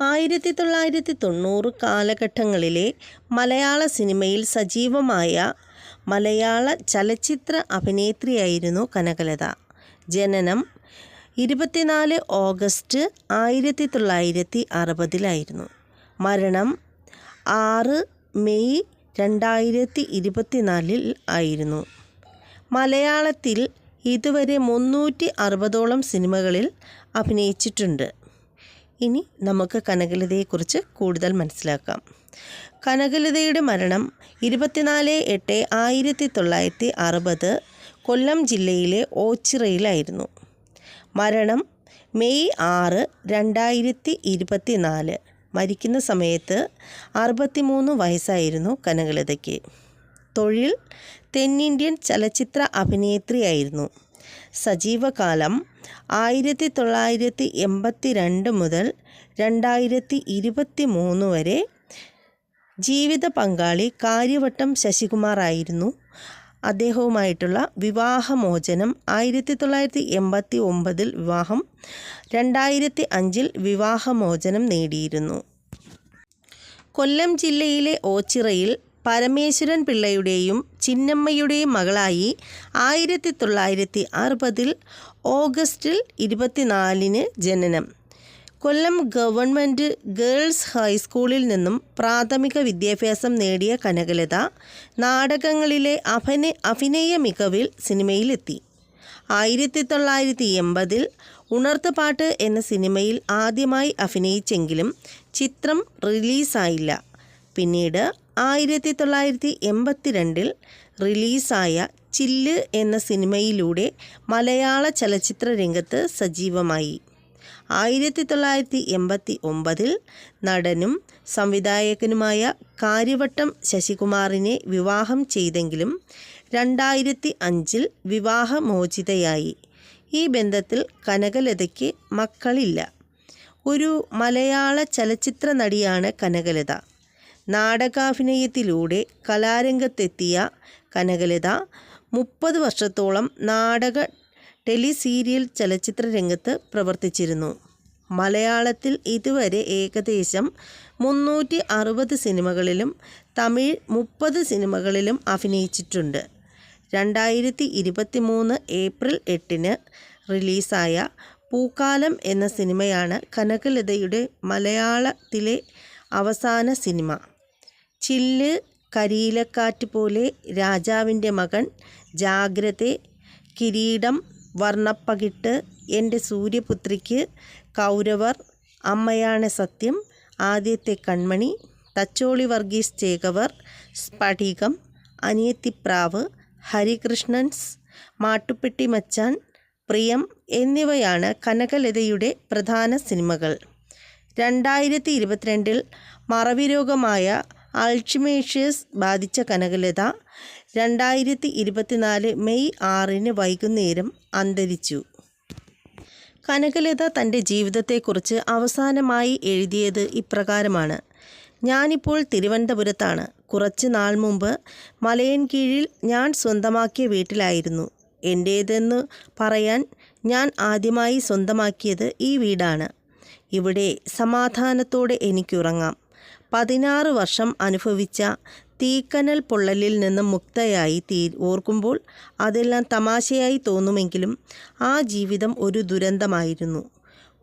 ആയിരത്തി തൊള്ളായിരത്തി തൊണ്ണൂറ് കാലഘട്ടങ്ങളിലെ മലയാള സിനിമയിൽ സജീവമായ മലയാള ചലച്ചിത്ര അഭിനേത്രിയായിരുന്നു കനകലത. ജനനം ഇരുപത്തിനാല് ഓഗസ്റ്റ് ആയിരത്തി തൊള്ളായിരത്തി അറുപതിലായിരുന്നു മരണം ആറ് മെയ് രണ്ടായിരത്തി ഇരുപത്തിനാലിൽ ആയിരുന്നു. മലയാളത്തിൽ ഇതുവരെ മുന്നൂറ്റി അറുപതോളം സിനിമകളിൽ അഭിനയിച്ചിട്ടുണ്ട്. ഇനി നമുക്ക് കനകലതയെക്കുറിച്ച് കൂടുതൽ മനസ്സിലാക്കാം. കനകലതയുടെ മരണം ഇരുപത്തിനാല് എട്ട് ആയിരത്തി തൊള്ളായിരത്തി അറുപത് കൊല്ലം ജില്ലയിലെ ഓച്ചിറയിലായിരുന്നു. മരണം മെയ് ആറ് രണ്ടായിരത്തി ഇരുപത്തി നാല് മരിക്കുന്ന സമയത്ത് അറുപത്തിമൂന്ന് വയസ്സായിരുന്നു കനകലതയ്ക്ക്. തൊഴിൽ തെന്നിന്ത്യൻ ചലച്ചിത്ര അഭിനേത്രിയായിരുന്നു. സജീവകാലം ആയിരത്തി തൊള്ളായിരത്തി എൺപത്തി രണ്ട് മുതൽ രണ്ടായിരത്തി ഇരുപത്തി മൂന്ന് വരെ ജീവിത പങ്കാളി കാര്യവട്ടം ശശികുമാർ ആയിരുന്നു. അദ്ദേഹവുമായിട്ടുള്ള വിവാഹമോചനം ആയിരത്തി തൊള്ളായിരത്തി എൺപത്തി ഒമ്പതിൽ വിവാഹം രണ്ടായിരത്തി അഞ്ചിൽ വിവാഹമോചനം നേടിയിരുന്നു. കൊല്ലം ജില്ലയിലെ ഓച്ചിറയിൽ പരമേശ്വരൻ പിള്ളയുടെയും ചിന്നമ്മയുടെയും മകളായി ആയിരത്തി തൊള്ളായിരത്തി അറുപതിൽ ഓഗസ്റ്റിൽ ഇരുപത്തിനാലിന് ജനനം. കൊല്ലം ഗവൺമെന്റ് ഗേൾസ് ഹൈസ്കൂളിൽ നിന്നും പ്രാഥമിക വിദ്യാഭ്യാസം നേടിയ കനകലത നാടകങ്ങളിലെ അഭിന അഭിനയ മികവിൽ സിനിമയിലെത്തി. ആയിരത്തി തൊള്ളായിരത്തി എൺപതിൽ ഉണർത്തുപാട്ട് എന്ന സിനിമയിൽ ആദ്യമായി അഭിനയിച്ചെങ്കിലും ചിത്രം റിലീസായില്ല. പിന്നീട് ആയിരത്തി തൊള്ളായിരത്തി എൺപത്തിരണ്ടിൽ റിലീസായ ചില്ല് എന്ന സിനിമയിലൂടെ മലയാള ചലച്ചിത്ര രംഗത്ത് സജീവമായി. ആയിരത്തി തൊള്ളായിരത്തി എൺപത്തി ഒമ്പതിൽ നടനും സംവിധായകനുമായ കാര്യവട്ടം ശശികുമാറിനെ വിവാഹം ചെയ്തെങ്കിലും രണ്ടായിരത്തി അഞ്ചിൽ വിവാഹമോചിതയായി. ഈ ബന്ധത്തിൽ കനകലതയ്ക്ക് മക്കളില്ല. ഒരു മലയാള ചലച്ചിത്ര നടിയാണ് കനകലത. നാടകാഭിനയത്തിലൂടെ കലാരംഗത്തെത്തിയ കനകലത മുപ്പത് വർഷത്തോളം നാടക ടെലിസീരിയൽ ചലച്ചിത്ര രംഗത്ത് പ്രവർത്തിച്ചിരുന്നു. മലയാളത്തിൽ ഇതുവരെ ഏകദേശം മുന്നൂറ്റി അറുപത് സിനിമകളിലും തമിഴ് മുപ്പത് സിനിമകളിലും അഭിനയിച്ചിട്ടുണ്ട്. രണ്ടായിരത്തി ഇരുപത്തി മൂന്ന് ഏപ്രിൽ എട്ടിന് റിലീസായ പൂക്കാലം എന്ന സിനിമയാണ് കനകലതയുടെ മലയാളത്തിലെ അവസാന സിനിമ. ചില്ല് കരിയിലക്കാറ്റ് പോലെ രാജാവിന്റെ മകൻ ജാഗ്രത കിരീടം വർണപ്പകിട്ട് എന്റെ സൂര്യപുത്രിക്ക് കൗരവർ അമ്മയാണ് സത്യം. ആദ്യത്തെ കൺമണി തച്ചോളി വർഗീസ് ചേകവർ സ്ഫടികം അനിയത്തിപ്രാവ് ഹരികൃഷ്ണൻസ് മാട്ടുപ്പെട്ടി മച്ചാൻ പ്രിയം എന്നിവയാണ് കനകലതയുടെ പ്രധാന സിനിമകൾ. രണ്ടായിരത്തി ഇരുപത്തിരണ്ടിൽ മറവി അൾഷിമേഷ്യസ് ബാധിച്ച കനകലത രണ്ടായിരത്തി ഇരുപത്തിനാല് മെയ് ആറിന് വൈകുന്നേരം അന്തരിച്ചു. കനകലത തന്റെ ജീവിതത്തെക്കുറിച്ച് അവസാനമായി എഴുതിയത് ഇപ്രകാരമാണ്. ഞാനിപ്പോൾ തിരുവനന്തപുരത്താണ്. കുറച്ച് നാൾ മുമ്പ് മലയൻ കീഴിൽ ഞാൻ സ്വന്തമാക്കിയ വീട്ടിലായിരുന്നു. എന്റേതെന്ന് പറയാൻ ഞാൻ ആദ്യമായി സ്വന്തമാക്കിയത് ഈ വീടാണ്. ഇവിടെ സമാധാനത്തോടെ എനിക്കുറങ്ങാം. പതിനാറ് വർഷം അനുഭവിച്ച തീക്കനൽ പൊള്ളലിൽ നിന്ന് മുക്തയായി തീ ഓർക്കുമ്പോൾ അതെല്ലാം തമാശയായി തോന്നുമെങ്കിലും ആ ജീവിതം ഒരു ദുരന്തമായിരുന്നു.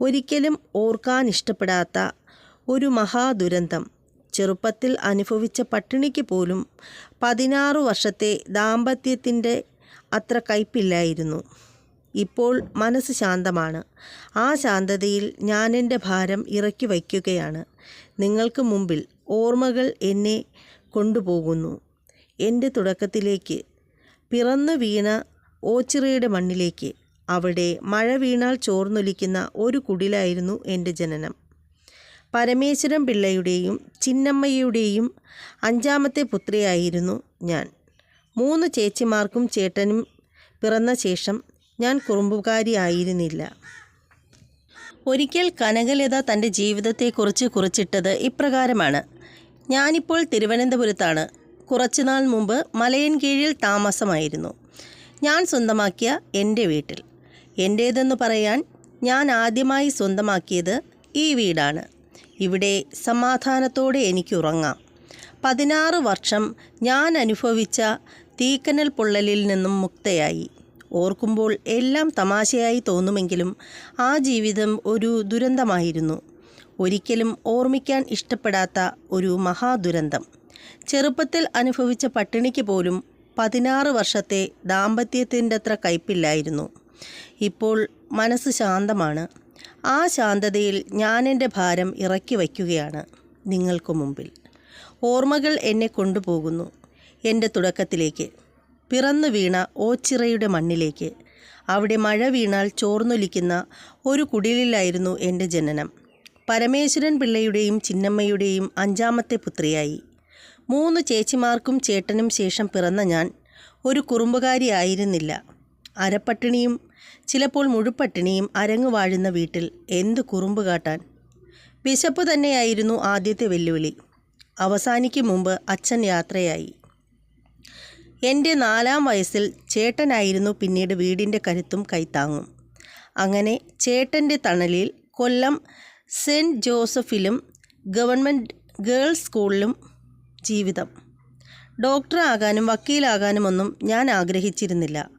ഒരിക്കലും ഓർക്കാൻ ഇഷ്ടപ്പെടാത്ത ഒരു മഹാദുരന്തം. ചെറുപ്പത്തിൽ അനുഭവിച്ച പട്ടിണിക്ക് പോലും പതിനാറ് വർഷത്തെ ദാമ്പത്യത്തിന്റെ അത്ര കയ്പില്ലായിരുന്നു. ഇപ്പോൾ മനസ്സ് ശാന്തമാണ്. ആ ശാന്തതയിൽ ഞാൻ എന്റെ ഭാരം ഇറക്കി വയ്ക്കുകയാണ്. നിങ്ങൾക്ക് മുമ്പിൽ ഓർമ്മകൾ എന്നെ കൊണ്ടുപോകുന്നു. എന്റെ തുടക്കത്തിലേക്ക്. പിറന്നു വീണ ഓച്ചിറയുടെ മണ്ണിലേക്ക്. അവിടെ മഴ വീണാൽ ചോർന്നൊലിക്കുന്ന ഒരു കുടിലായിരുന്നു എന്റെ ജനനം. പരമേശ്വരൻ പിള്ളയുടെയും ചിന്നമ്മയുടെയും അഞ്ചാമത്തെ പുത്രിയായിരുന്നു ഞാൻ. മൂന്ന് ചേച്ചിമാർക്കും ചേട്ടനും പിറന്ന ശേഷം ഞാൻ കുറുമ്പുകാരിയായിരുന്നില്ല ഒരിക്കൽ കനകലത തന്റെ ജീവിതത്തെക്കുറിച്ച് കുറിച്ചിട്ടത് ഇപ്രകാരമാണ്. ഞാനിപ്പോൾ തിരുവനന്തപുരത്താണ്. കുറച്ചുനാൾ മുമ്പ് മലയൻ കീഴിൽ താമസമായിരുന്നു. ഞാൻ സ്വന്തമാക്കിയ എന്റെ വീട്ടിൽ. എന്റേതെന്ന് പറയാൻ ഞാൻ ആദ്യമായി സ്വന്തമാക്കിയത് ഈ വീടാണ്. ഇവിടെ സമാധാനത്തോടെ എനിക്ക് ഉറങ്ങാം പതിനാറ് വർഷം ഞാൻ അനുഭവിച്ച തീക്കനൽ പൊള്ളലിൽ നിന്നും മുക്തയായി. ഓർക്കുമ്പോൾ എല്ലാം തമാശയായി തോന്നുമെങ്കിലും ആ ജീവിതം ഒരു ദുരന്തമായിരുന്നു. ഒരിക്കലും ഓർമ്മിക്കാൻ ഇഷ്ടപ്പെടാത്ത ഒരു മഹാദുരന്തം. ചെറുപ്പത്തിൽ അനുഭവിച്ച പട്ടിണിക്ക് പോലും പതിനാറ് വർഷത്തെ ദാമ്പത്യത്തിന്റെ അത്ര കയ്പില്ലായിരുന്നു. ഇപ്പോൾ മനസ്സ് ശാന്തമാണ്. ആ ശാന്തതയിൽ ഞാൻ എന്റെ ഭാരം ഇറക്കി വയ്ക്കുകയാണ് നിങ്ങൾക്ക് മുമ്പിൽ. ഓർമ്മകൾ എന്നെ കൊണ്ടുപോകുന്നു. എന്റെ തുടക്കത്തിലേക്ക്. പിറന്നു വീണ ഓച്ചിറയുടെ മണ്ണിലേക്ക്. അവിടെ മഴ വീണാൽ ചോർന്നൊലിക്കുന്ന ഒരു കുടിലിലായിരുന്നു എന്റെ ജനനം. പരമേശ്വരൻ പിള്ളയുടെയും ചിന്നമ്മയുടെയും അഞ്ചാമത്തെ പുത്രിയായി. മൂന്ന് ചേച്ചിമാർക്കും ചേട്ടനും ശേഷം പിറന്ന ഞാൻ ഒരു കുറുമ്പുകാരിയായിരുന്നില്ല അരപ്പട്ടിണിയും ചിലപ്പോൾ മുഴുപ്പട്ടിണിയും അരങ്ങു വാഴുന്ന വീട്ടിൽ എന്ത് കുറുമ്പ് കാട്ടാൻ? വിശപ്പ് തന്നെയായിരുന്നു ആദ്യത്തെ വെല്ലുവിളി. അവസാനിക്കും മുമ്പ് അച്ഛൻ യാത്രയായി. എന്റെ നാലാം വയസ്സിൽ ചേട്ടനായിരുന്നു പിന്നീട് വീടിന്റെ കരുത്തും കൈത്താങ്ങും. അങ്ങനെ ചേട്ടന്റെ തണലിൽ കൊല്ലം സെന്റ് ജോസഫിലും ഗവൺമെന്റ് ഗേൾസ് സ്കൂളിലും ജീവിതം. ഡോക്ടറാകാനും വക്കീലാകാനുമൊന്നും ഞാൻ ആഗ്രഹിച്ചിരുന്നില്ല.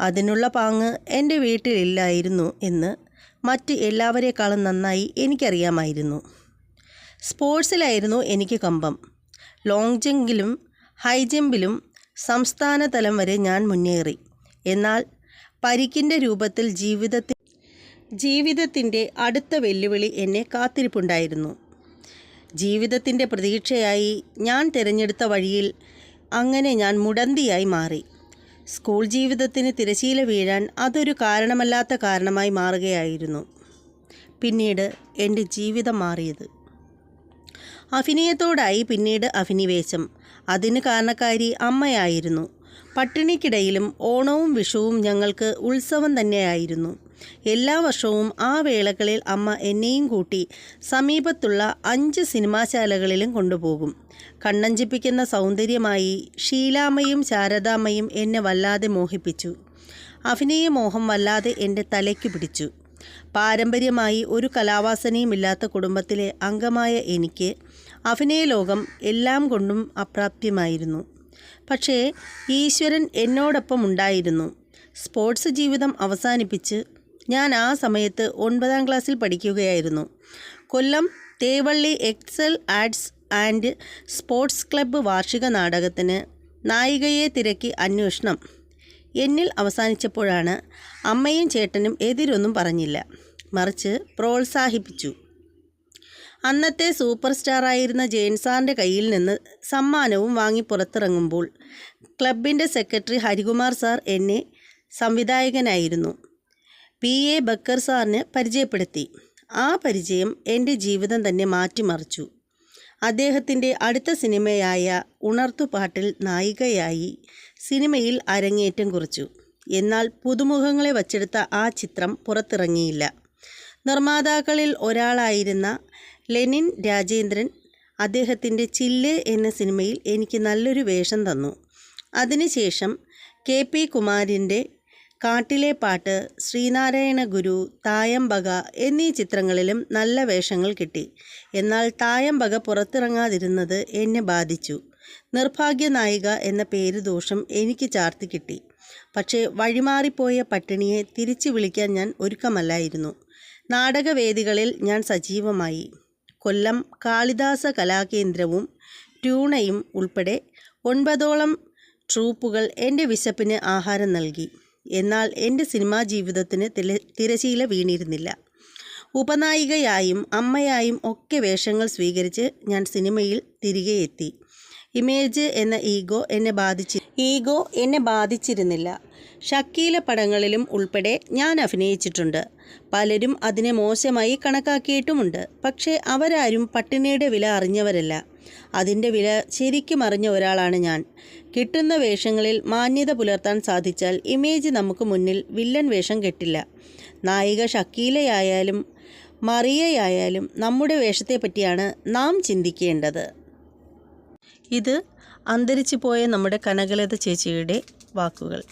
അതിനുള്ള പാങ്ങ് എന്റെ വീട്ടിലില്ലായിരുന്നു എന്ന് മറ്റ് എല്ലാവരെക്കാളും നന്നായി എനിക്കറിയാമായിരുന്നു. സ്പോർട്സിലായിരുന്നു എനിക്ക് കമ്പം. ലോങ് ജമ്പിലും ഹൈ ജമ്പിലും സംസ്ഥാന തലം വരെ ഞാൻ മുന്നേറി. എന്നാൽ പരിക്കിന്റെ രൂപത്തിൽ ജീവിതത്തിൽ ജീവിതത്തിന്റെ അടുത്ത വെല്ലുവിളി എന്നെ കാത്തിരിപ്പുണ്ടായിരുന്നു. ജീവിതത്തിന്റെ പ്രതീക്ഷയായി ഞാൻ തിരഞ്ഞെടുത്ത വഴിയിൽ അങ്ങനെ ഞാൻ മുടന്തിയായി മാറി. സ്കൂൾ ജീവിതത്തിന് തിരശീല വീഴാൻ അതൊരു കാരണമല്ലാത്ത കാരണമായി മാറുകയായിരുന്നു. പിന്നീട് എന്റെ ജീവിതം മാറിയത്. അഭിനയത്തോടായി പിന്നീട് അഭിനിവേശം. അതിന് കാരണക്കാരി അമ്മയായിരുന്നു. പട്ടിണിക്കിടയിലും ഓണവും വിഷുവും ഞങ്ങൾക്ക് ഉത്സവം തന്നെയായിരുന്നു. എല്ലാ വർഷവും ആ വേളകളിൽ അമ്മ എന്നെയും കൂട്ടി സമീപത്തുള്ള അഞ്ച് സിനിമാശാലകളിലും കൊണ്ടുപോകും. കണ്ണഞ്ചിപ്പിക്കുന്ന സൗന്ദര്യമായി ഷീലാമ്മയും ശാരദാമ്മയും എന്നെ വല്ലാതെ മോഹിപ്പിച്ചു. അഭിനയമോഹം വല്ലാതെ എന്റെ തലയ്ക്ക് പിടിച്ചു. പാരമ്പര്യമായി ഒരു കലാവാസനയുമില്ലാത്ത കുടുംബത്തിലെ അംഗമായ എനിക്ക് അഭിനയ ലോകം എല്ലാം കൊണ്ടും അപ്രാപ്യമായിരുന്നു. പക്ഷേ ഈശ്വരൻ എന്നോടൊപ്പം ഉണ്ടായിരുന്നു. സ്പോർട്സ് ജീവിതം അവസാനിപ്പിച്ച് ഞാൻ ആ സമയത്ത് ഒൻപതാം ക്ലാസ്സിൽ പഠിക്കുകയായിരുന്നു. Kollam Thevally excel arts and sports club വാർഷിക നാടകത്തിന് നായികയെ തിരക്കി അന്വേഷണം. എന്നിൽ അവസാനിച്ചപ്പോഴാണ് അമ്മയും ചേട്ടനും എതിരൊന്നും പറഞ്ഞില്ല. മറിച്ച് പ്രോത്സാഹിപ്പിച്ചു. അന്നത്തെ സൂപ്പർ സ്റ്റാറായിരുന്ന ജെയിൻസാറിന്റെ കയ്യിൽ നിന്ന് സമ്മാനവും വാങ്ങി പുറത്തിറങ്ങുമ്പോൾ ക്ലബിന്റെ സെക്രട്ടറി ഹരികുമാർ സാർ എന്നെ സംവിധായകനായിരുന്നു. പി. എ. ബക്കർ സാറിന് പരിചയപ്പെടുത്തി. ആ പരിചയം എന്റെ ജീവിതം തന്നെ മാറ്റിമറിച്ചു. അദ്ദേഹത്തിന്റെ അടുത്ത സിനിമയായ ഉണർത്തുപാട്ടിൽ നായികയായി സിനിമയിൽ അരങ്ങേറ്റം കുറിച്ചു. എന്നാൽ പുതുമുഖങ്ങളെ വച്ചെടുത്ത ആ ചിത്രം പുറത്തിറങ്ങിയില്ല. നിർമ്മാതാക്കളിൽ ഒരാളായിരുന്ന ലെനിൻ രാജേന്ദ്രൻ അദ്ദേഹത്തിന്റെ ചില്ല് എന്ന സിനിമയിൽ എനിക്ക് നല്ലൊരു വേഷം തന്നു. അതിനുശേഷം കെ പി കുമാരിന്റെ കാട്ടിലെ പാട്ട് ശ്രീനാരായണ ഗുരു തായമ്പക എന്നീ ചിത്രങ്ങളിലും നല്ല വേഷങ്ങൾ കിട്ടി. എന്നാൽ തായംബക പുറത്തിറങ്ങാതിരുന്നത് എന്നെ ബാധിച്ചു. നിർഭാഗ്യ നായിക എന്ന പേര് ദോഷം എനിക്ക് ചാർത്തി കിട്ടി. പക്ഷേ വഴിമാറിപ്പോയ പട്ടിണിയെ തിരിച്ചു വിളിക്കാൻ ഞാൻ ഒരുക്കമല്ലായിരുന്നു. നാടകവേദികളിൽ ഞാൻ സജീവമായി. കൊല്ലം കാളിദാസ കലാകേന്ദ്രവും ട്യൂണയും ഉൾപ്പെടെ ഒൻപതോളം ട്രൂപ്പുകൾ എന്റെ വിശപ്പിന് ആഹാരം നൽകി. എന്നാൽ എന്റെ സിനിമാ ജീവിതത്തിന് തിര തിരശീല വീണിരുന്നില്ല. ഉപനായികയായും അമ്മയായും ഒക്കെ വേഷങ്ങൾ സ്വീകരിച്ച് ഞാൻ സിനിമയിൽ തിരികെ എത്തി. ഇമേജ് എന്ന ഈഗോ എന്നെ ബാധിച്ചി ഈഗോ എന്നെ ബാധിച്ചിരുന്നില്ല. ഷക്കീല പടങ്ങളിലും ഉൾപ്പെടെ ഞാൻ അഭിനയിച്ചിട്ടുണ്ട്. പലരും അതിനെ മോശമായി കണക്കാക്കിയിട്ടുമുണ്ട്. പക്ഷേ അവരാരും പട്ടിണിയുടെ വില അറിഞ്ഞവരല്ല. അതിന്റെ വില ശരിക്കും അറിഞ്ഞ ഒരാളാണ് ഞാൻ. കിട്ടുന്ന വേഷങ്ങളിൽ മാന്യത പുലർത്താൻ സാധിച്ചാൽ ഇമേജ് നമുക്ക് മുന്നിൽ വില്ലൻ വേഷം കെട്ടില്ല. നായിക ഷക്കീലയായാലും മറിയയായാലും നമ്മുടെ വേഷത്തെപ്പറ്റിയാണ് നാം ചിന്തിക്കേണ്ടത്. ഇത് അന്തരിച്ചു പോയ നമ്മുടെ കനകലത ചേച്ചിയുടെ വാക്കുകൾ.